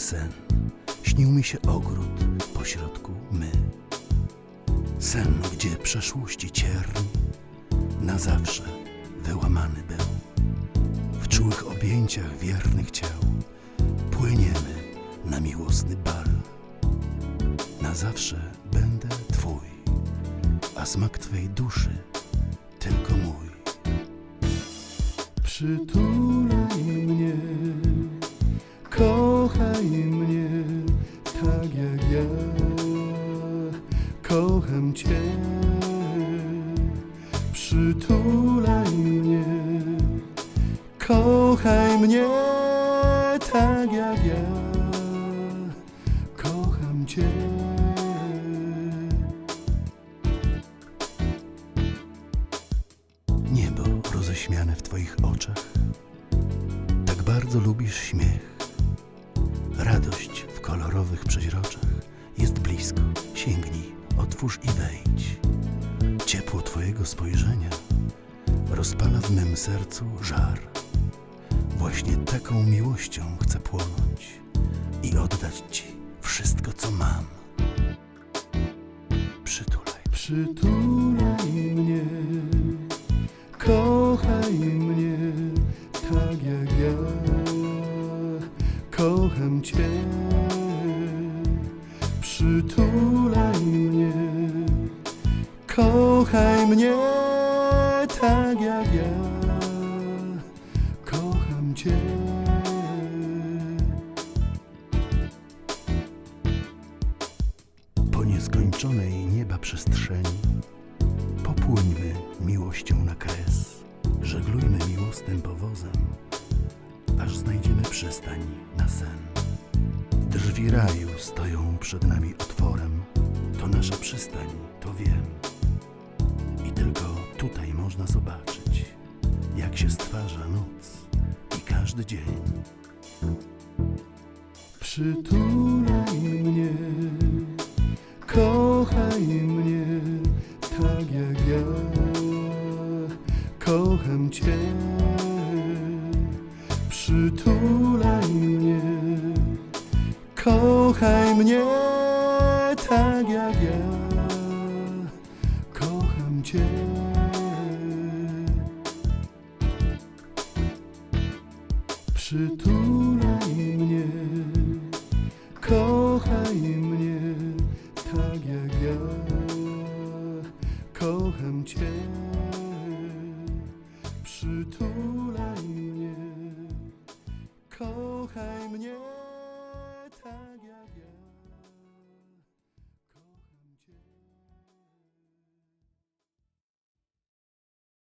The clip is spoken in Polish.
sen. Śnił mi się ogród, pośrodku my. Sen, gdzie przeszłości cierń na zawsze wyłamany był. W czułych objęciach wiernych ciał płyniemy na miłosny bal. Na zawsze będę Twój, a smak Twej duszy tylko mój. Przytulaj kochaj mnie, tak jak ja kocham Cię. Przytulaj mnie, kochaj mnie, tak jak ja kocham Cię. Niebo roześmiane w Twoich oczach. Tak bardzo lubisz śmiech. Radość w kolorowych przeźroczach jest blisko. Sięgnij, otwórz i wejdź. Ciepło Twojego spojrzenia rozpala w mym sercu żar. Właśnie taką miłością chcę płonąć i oddać Ci wszystko, co mam. Przytulaj. Przytulaj mnie, kochaj mnie, tak jak ja kocham Cię. Przytulaj mnie, kochaj mnie, tak jak ja kocham Cię. Po nieskończonej nieba przestrzeni popłyńmy miłością na kres. Żeglujmy miłosnym powozem, aż znajdziemy przystań na sen. Drzwi raju stoją przed nami otworem. To nasza przystań, to wiem. I tylko tutaj można zobaczyć, jak się stwarza noc i każdy dzień. Przytulaj mnie, kochaj mnie, tak jak ja kocham Cię. Przytulaj mnie, kochaj mnie, tak jak ja kocham Cię. Przytulaj mnie, kochaj mnie, tak jak ja kocham Cię. Przytulaj mnie, kochaj mnie, tak jak ja.